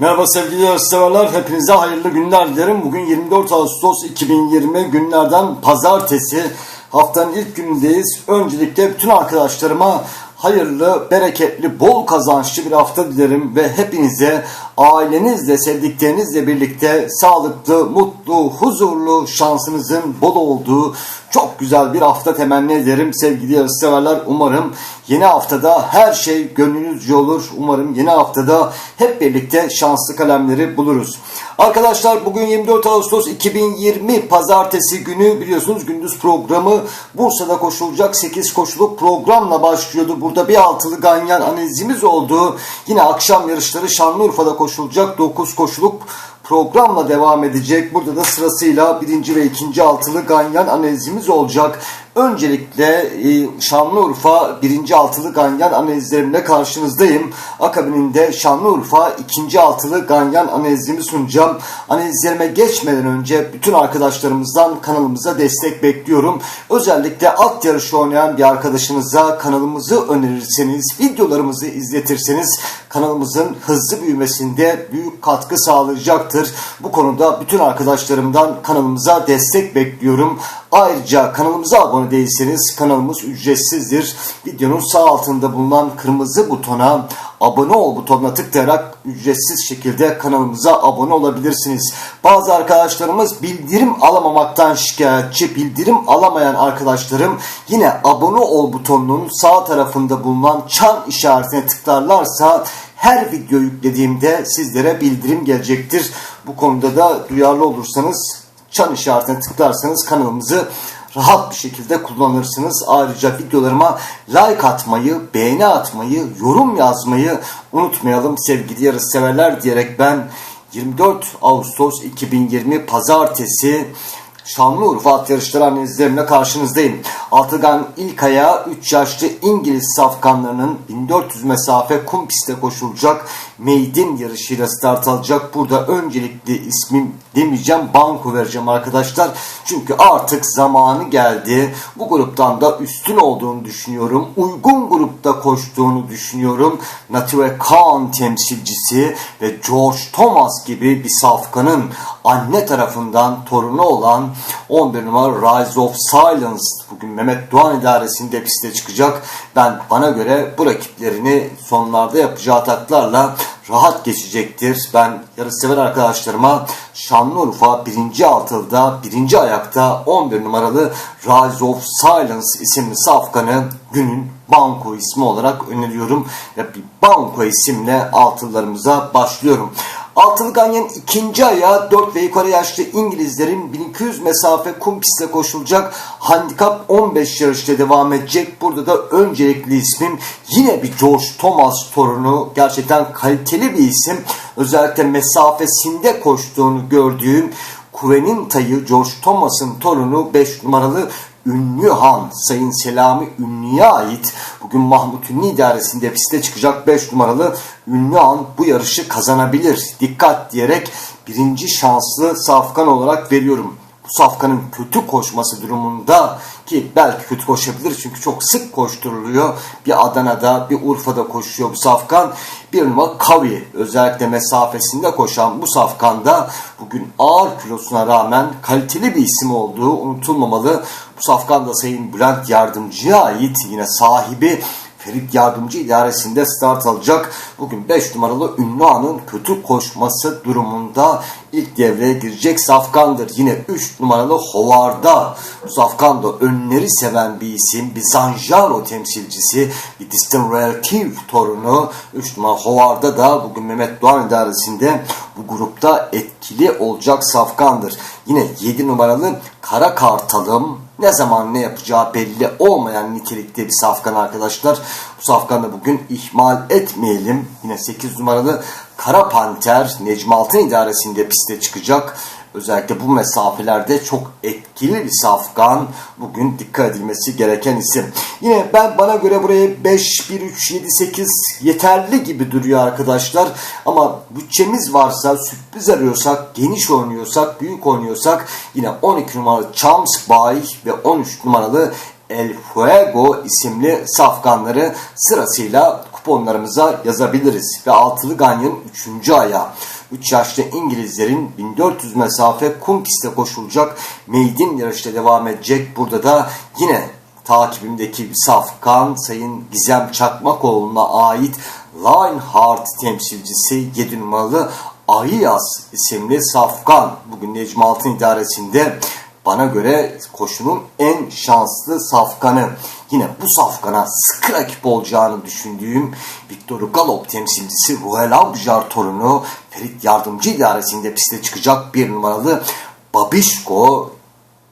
Merhaba sevgili yarışseverler. Hepinize hayırlı günler dilerim. Bugün 24 Ağustos 2020 günlerden pazartesi. Haftanın ilk günündeyiz. Öncelikle bütün arkadaşlarıma hayırlı, bereketli, bol kazançlı bir hafta dilerim ve hepinize ailenizle, sevdiklerinizle birlikte sağlıklı, mutlu, huzurlu, şansınızın bol olduğu çok güzel bir hafta temenni ederim sevgili yarışseverler. Umarım yeni haftada her şey gönlünüzce olur. Umarım yeni haftada hep birlikte şanslı kalemleri buluruz. Arkadaşlar bugün 24 Ağustos 2020 pazartesi günü biliyorsunuz gündüz programı Bursa'da koşulacak 8 koşuluk programla başlıyordu. Burada bir altılı ganyan analizimiz oldu. Yine akşam yarışları Şanlıurfa'da koşulacak 9 koşuluk programla devam edecek. Burada da sırasıyla birinci ve ikinci altılı ganyan analizimiz olacak. Öncelikle e, Şanlıurfa birinci altılı ganyan analizlerimle karşınızdayım. Akabininde Şanlıurfa ikinci altılı ganyan analizimi sunacağım. Analizlerime geçmeden önce bütün arkadaşlarımızdan kanalımıza destek bekliyorum. Özellikle at yarışı oynayan bir arkadaşınıza kanalımızı önerirseniz, videolarımızı izletirseniz kanalımızın hızlı büyümesinde büyük katkı sağlayacaktır. Bu konuda bütün arkadaşlarımdan kanalımıza destek bekliyorum. Ayrıca kanalımıza abone değilseniz kanalımız ücretsizdir. Videonun sağ altında bulunan kırmızı butona abone ol butonuna tıklayarak ücretsiz şekilde kanalımıza abone olabilirsiniz. Bazı arkadaşlarımız bildirim alamamaktan şikayetçi, bildirim alamayan arkadaşlarım yine abone ol butonunun sağ tarafında bulunan çan işaretine tıklarlarsa her video yüklediğimde sizlere bildirim gelecektir. Bu konuda da duyarlı olursanız çan işaretine tıklarsanız kanalımızı rahat bir şekilde kullanırsınız. Ayrıca videolarıma like atmayı, beğeni atmayı, yorum yazmayı unutmayalım sevgili yarış severler diyerek ben 24 Ağustos 2020 Pazartesi Şanlıurfa at yarışları analizlerimle karşınızdayım. Altıgan ilk ayağı 3 yaşlı İngiliz safkanlarının 1400 mesafe kum pistte koşulacak maiden yarışıyla start alacak. Burada öncelikli ismim demeyeceğim banko vereceğim arkadaşlar. Çünkü artık zamanı geldi. Bu gruptan da üstün olduğunu düşünüyorum. Uygun grupta koştuğunu düşünüyorum. Native Khan temsilcisi ve George Thomas gibi bir safkanın anne tarafından torunu olan 11 numara Rise of Silence bugün Mehmet Doğan idaresinde piste çıkacak. Ben bana göre bu rakiplerini sonlarda yapacağı ataklarla rahat geçecektir. Ben yarışsever arkadaşlarıma Şanlıurfa 1. altılda 1. ayakta 11 numaralı Rise of Silence isimli safkanı günün banko ismi olarak öneriyorum. Ve bir banko isimle altıllarımıza başlıyorum. Altılı Ganyan'ın ikinci ayağı 4 ve yukarı yaşlı İngilizlerin 1200 mesafe kum pistte koşulacak handikap 15 yarışta devam edecek. Burada da öncelikli ismim yine bir George Thomas torunu. Gerçekten kaliteli bir isim. Özellikle mesafesinde koştuğunu gördüğüm Kuvenin tayı George Thomas'ın torunu 5 numaralı Ünlü Han Sayın Selami Ünlü'ye ait bugün Mahmut Ünlü idaresinde piste çıkacak 5 numaralı Ünlü Han bu yarışı kazanabilir. Dikkat diyerek birinci şanslı safkan olarak veriyorum. Safkanın kötü koşması durumunda ki belki kötü koşabilir çünkü çok sık koşturuluyor. Bir Adana'da bir Urfa'da koşuyor bu safkan. Bir numara Kavi özellikle mesafesinde koşan bu safkanda bugün ağır kilosuna rağmen kaliteli bir isim olduğu unutulmamalı. Bu safkan da Sayın Bülent Yardımcı'ya ait yine sahibi Ferit Yardımcı idaresinde start alacak. Bugün 5 numaralı Ünlü Ağa'nın kötü koşması durumunda ilk devreye girecek Safkan'dır. Yine 3 numaralı Hovarda. Safkan da önleri seven bir isim. Bir Zanjaro temsilcisi. Bir Distant Relative torunu. 3 numara Hovarda da bugün Mehmet Doğan idaresinde bu grupta etkili olacak Safkan'dır. Yine 7 numaralı Kara Kartalım ne zaman ne yapacağı belli olmayan nitelikte bir safkan arkadaşlar. Bu safkanı bugün ihmal etmeyelim. Yine 8 numaralı Kara Panter Necmi Altın idaresinde piste çıkacak. Özellikle bu mesafelerde çok etkili bir safkan. Bugün dikkat edilmesi gereken isim. Yine ben bana göre buraya 5, 1, 3, 7, 8 yeterli gibi duruyor arkadaşlar. Ama bütçemiz varsa, sürpriz arıyorsak, geniş oynuyorsak, büyük oynuyorsak yine 12 numaralı Champs Bay ve 13 numaralı El Fuego isimli safkanları sırasıyla kuponlarımıza yazabiliriz. Ve altılı ganyanın 3. ayağı. 3 yaşlı İngilizlerin 1400 mesafe kum pistte koşulacak meydin yarışta devam edecek. Burada da yine takibimdeki safkan Sayın Gizem Çakmakoğlu'na ait Lionheart temsilcisi 7 numaralı Ayas isimli safkan. Bugün Necmi Altın idaresinde bana göre koşunun en şanslı safkanı. Yine bu safkana sıkı rakip olacağını düşündüğüm Victor Galop temsilcisi Ruhel Abjar torunu Ferit Yardımcı idaresinde piste çıkacak bir numaralı Babişko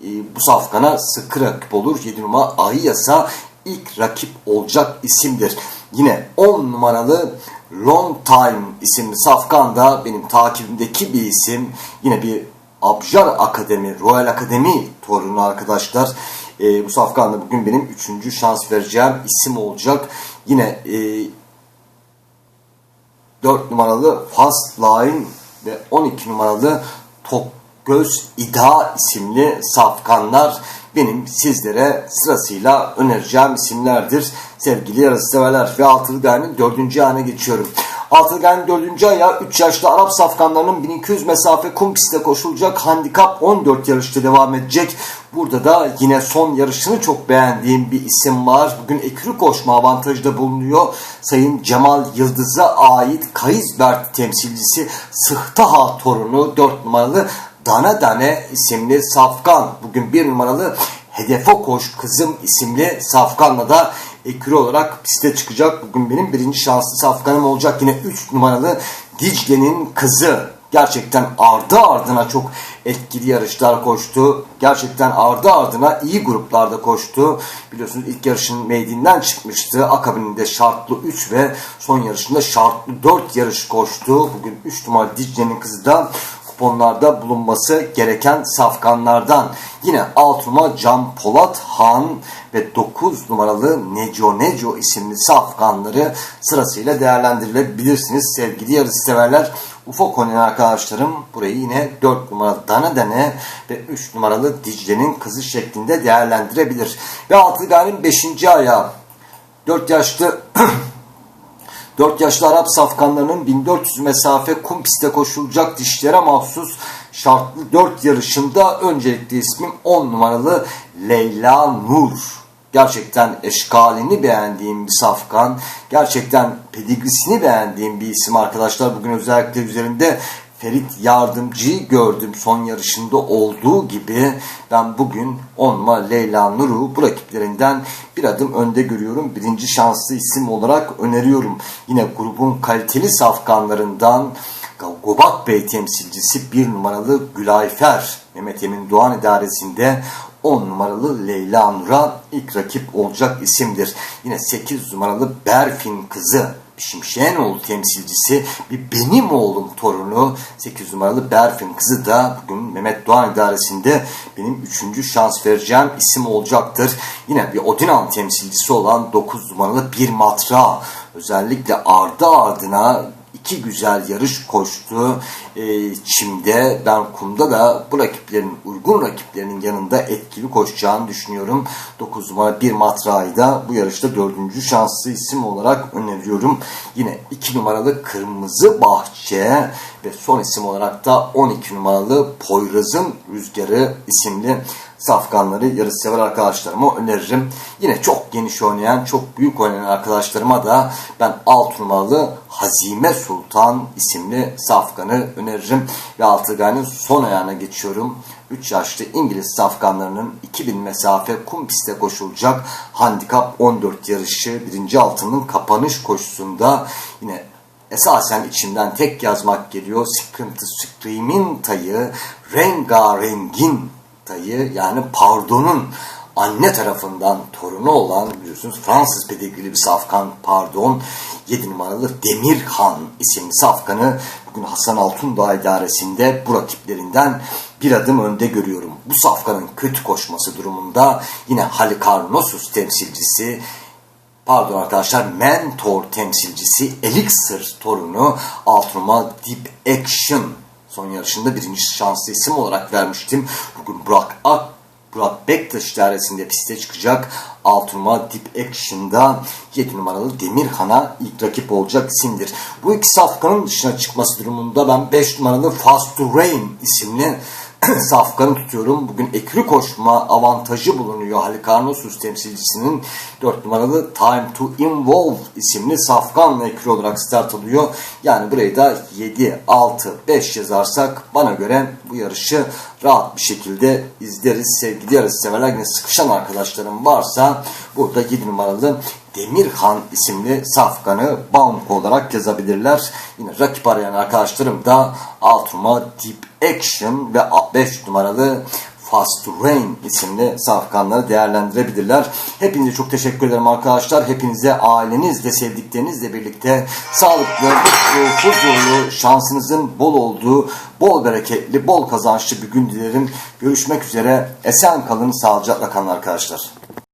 e, bu safkana sıkı rakip olur. 7 numara Ayasa ilk rakip olacak isimdir. Yine 10 numaralı Long Time isimli safkan da benim takibimdeki bir isim. Yine bir Abjar Akademi, Royal Akademi torunu arkadaşlar. E, bu safkan da bugün benim 3. şans vereceğim isim olacak. Yine e, 4 numaralı Fast Line ve 12 numaralı Top Göz İda isimli safkanlar benim sizlere sırasıyla önereceğim isimlerdir. Sevgili yarışseverler ve altılı gayenin dördüncü ayağına geçiyorum. Gayenin dördüncü ayağı 3 yaşlı Arap safkanlarının 1200 mesafe kum pistte koşulacak. Handikap 14 yarışta devam edecek. Burada da yine son yarışını çok beğendiğim bir isim var. Bugün ekürü koşma avantajda bulunuyor. Sayın Cemal Yıldız'a ait Kayızbert temsilcisi Sıhtaha torunu 4 numaralı Dana Dane isimli safkan. Bugün bir numaralı Hedefe Koş Kızım isimli safkanla da ekürü olarak piste çıkacak. Bugün benim birinci şanslı safkanım olacak. Yine 3 numaralı Dicle'nin kızı. Gerçekten ardı ardına çok etkili yarışlar koştu. Gerçekten ardı ardına iyi gruplarda koştu. Biliyorsunuz ilk yarışın meydinden çıkmıştı. Akabinde şartlı 3 ve son yarışında şartlı 4 yarış koştu. Bugün 3 numaralı Dicle'nin kızı da kuponlarda bulunması gereken safkanlardan. Yine alt numara Can Polat Han ve 9 numaralı Neco Neco isimli safkanları sırasıyla değerlendirilebilirsiniz sevgili yarış severler. Ufak oynayan arkadaşlarım burayı yine 4 numaralı Dana Dene ve 3 numaralı Dicle'nin kızı şeklinde değerlendirebilir. Ve altı galim 5. ayağı 4 yaşlı 4 yaşlı Arap safkanlarının 1400 mesafe kum piste koşulacak dişlere mahsus şartlı 4 yarışında öncelikli ismim 10 numaralı Leyla Nur. Gerçekten eşkalini beğendiğim bir safkan. Gerçekten pedigrisini beğendiğim bir isim arkadaşlar. Bugün özellikle üzerinde Ferit Yardımcı'yı gördüm son yarışında olduğu gibi ben bugün onma Leyla Nur'u bu rakiplerinden bir adım önde görüyorum. Birinci şanslı isim olarak öneriyorum. Yine grubun kaliteli safkanlarından Gobak Bey temsilcisi bir numaralı Gülayfer Mehmet Emin Doğan idaresinde 10 numaralı Leyla Nur'a ilk rakip olacak isimdir. Yine 8 numaralı Berfin kızı Şimşenoğlu temsilcisi bir benim oğlum torunu 8 numaralı Berfin kızı da bugün Mehmet Doğan idaresinde benim 3. şans vereceğim isim olacaktır. Yine bir Odinan temsilcisi olan 9 numaralı bir matra özellikle ardı ardına iki güzel yarış koştu. E, çimde ben kumda da bu rakiplerin uygun rakiplerinin yanında etkili koşacağını düşünüyorum. 9 numara bir matrayı da bu yarışta dördüncü şanslı isim olarak öneriyorum. Yine 2 numaralı Kırmızı Bahçe ve son isim olarak da 12 numaralı Poyraz'ın Rüzgarı isimli safkanları yarışsever arkadaşlarıma öneririm. Yine çok geniş oynayan, çok büyük oynayan arkadaşlarıma da ben alt numaralı Hazime Sultan isimli safkanı öneririm. Ve Altıgan'ın son ayağına geçiyorum. 3 yaşlı İngiliz safkanlarının 2000 mesafe kum piste koşulacak handikap 14 yarışı birinci altının kapanış koşusunda yine esasen içimden tek yazmak geliyor. Sıkıntı Scream'in tayı rengarengin tayı yani Pardon'un anne tarafından torunu olan biliyorsunuz Fransız pedigrili bir safkan Pardon 7 numaralı Demirhan isimli safkanı bugün Hasan Altundağ idaresinde bu rakiplerinden bir adım önde görüyorum. Bu safkanın kötü koşması durumunda yine Halikarnossus temsilcisi pardon arkadaşlar mentor temsilcisi Elixir torunu Altruma Deep Action son yarışında birinci şanslı isim olarak vermiştim. Bugün Burak Ak Burak Bektaş idaresinde piste çıkacak. 6 numara Deep Action'da 7 numaralı Demirhan'a ilk rakip olacak isimdir. Bu iki safkanın dışına çıkması durumunda ben 5 numaralı Fast Rain isimli safkanı tutuyorum. Bugün ekri koşma avantajı bulunuyor Halikarnossus temsilcisinin 4 numaralı Time to Involve isimli safkanla ekri olarak start alıyor. Yani burayı da 7, 6, 5 yazarsak bana göre bu yarışı rahat bir şekilde izleriz. Sevgili yarış severler yine sıkışan arkadaşlarım varsa burada 7 numaralı Demirhan isimli safkanı banko olarak yazabilirler. Yine rakip arayan arkadaşlarım da 6 numara Deep Action ve 5 numaralı Fast Rain isimli safkanları değerlendirebilirler. Hepinize çok teşekkür ederim arkadaşlar. Hepinize ailenizle, sevdiklerinizle birlikte sağlıklı, mutlu, huzurlu, şansınızın bol olduğu, bol bereketli, bol kazançlı bir gün dilerim. Görüşmek üzere. Esen kalın, sağlıcakla kalın arkadaşlar.